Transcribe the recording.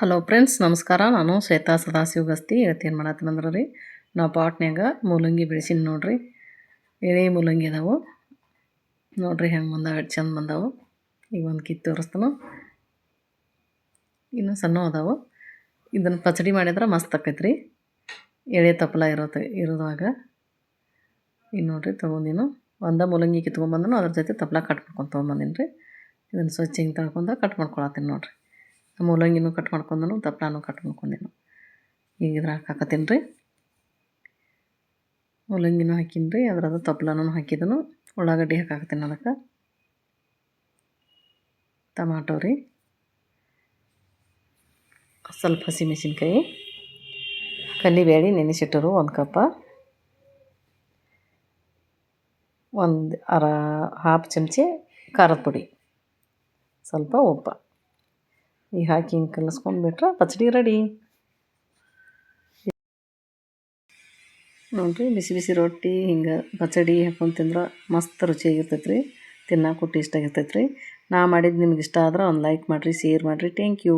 Hello friends ನಮಸ್ಕಾರ. ನಾನು ಶ್ವೇತಾ ಸದಾಶಿವ ಗಸ್ತಿ ಇವತ್ತೇನು ಮಾಡತ್ತೀನಂದ್ರೆ ರೀ, ನಾವು ಪಾಟ್ನ್ಯಾಗ ಮೂಲಂಗಿ ಬೆಳೆಸೀನಿ ನೋಡ್ರಿ. ಎಳೆ ಮೂಲಂಗಿ ಅದಾವು. ನೋಡ್ರಿ ಹೆಂಗೆ ಬಂದಾವೆ, ಎಷ್ಟು ಚಂದ ಬಂದಾವು. ಈಗ ಒಂದು ಕಿತ್ತು ತೋರಿಸ್ತಾನು. ಇನ್ನು ಸಣ್ಣ ಅದಾವು. ಇದನ್ನು ಪಚಡಿ ಮಾಡಿದ್ರೆ ಮಸ್ತ್ ಆಕೈತೆ ರೀ ಎಳೆ ತಪ್ಪಲ ಇರೋದು ಇರೋದಾಗ ಇನ್ನು ನೋಡ್ರಿ ತೊಗೊಂಡಿನ. ಒಂದ ಮೂಲಂಗಿ ಕಿತ್ಕೊಂಡ್ಬಂದನು ಅದ್ರ ಜೊತೆ ತಪ್ಪಲ ಕಟ್ ಮಾಡ್ಕೊಂಡು ತೊಗೊಂಬಂದಿನಿ ರೀ ಇದನ್ನು ಸ್ವಚ್ಛ ಹಿಂಗೆ ತಳ್ಕೊಂಡು ಕಟ್ ಮಾಡ್ಕೊಳತ್ತೀನಿ ನೋಡ್ರಿ. ಮೂಲಂಗಿನೂ ಕಟ್ ಮಾಡ್ಕೊಂಡನು ತಪ್ಪಲಾನು ಕಟ್ ಮಾಡ್ಕೊಂಡೆನು ಈಗ ಇದ್ರಾಗ ಹಾಕತ್ತೀನಿ ರೀ ಮೂಲಂಗಿನೂ ಹಾಕೀನಿ ರೀ ಅದ್ರದ್ದು ತಪ್ಪಲಾನು ಹಾಕಿದನು ಉಳ್ಳಾಗಡ್ಡಿ ಹಾಕಾಕತ್ತೀನಿ ಅದಕ್ಕೆ ಟಮಾಟೊ ರೀ ಸ್ವಲ್ಪ ಹಸಿಮೆಣಸಿನ್ಕಾಯಿ ಕಲ್ಲಿಬೇಳೆ ನೆನೆಸಿಟ್ಟರು ಒಂದು ಕಪ್ಪ ಒಂದು ಅರ ಹಾಫ್ ಚಮಚೆ ಖಾರದ ಪುಡಿ ಸ್ವಲ್ಪ ಉಪ್ಪು ಈಗ ಹಾಕಿ ಹಿಂಗೆ ಕಲಸ್ಕೊಂಡ್ಬಿಟ್ರೆ ಪಚಡಿ ರೆಡಿ. ನೋಡಿರಿ, ಬಿಸಿ ಬಿಸಿ ರೊಟ್ಟಿ, ಹಿಂಗೆ ಪಚಡಿ ಹಾಕೊಂಡು ತಿಂದ್ರೆ ಮಸ್ತ್ ರುಚಿಯಾಗಿರ್ತೈತೆ ರೀ ತಿನ್ನಕ್ಕೂ ಟೇಸ್ಟಾಗಿರ್ತೈತೆ ರೀ ನಾ ಮಾಡಿದ್ದು ನಿಮ್ಗೆ ಇಷ್ಟ ಆದ್ರೆ ಒಂದು ಲೈಕ್ ಮಾಡಿರಿ ಶೇರ್ ಮಾಡಿರಿ. Thank you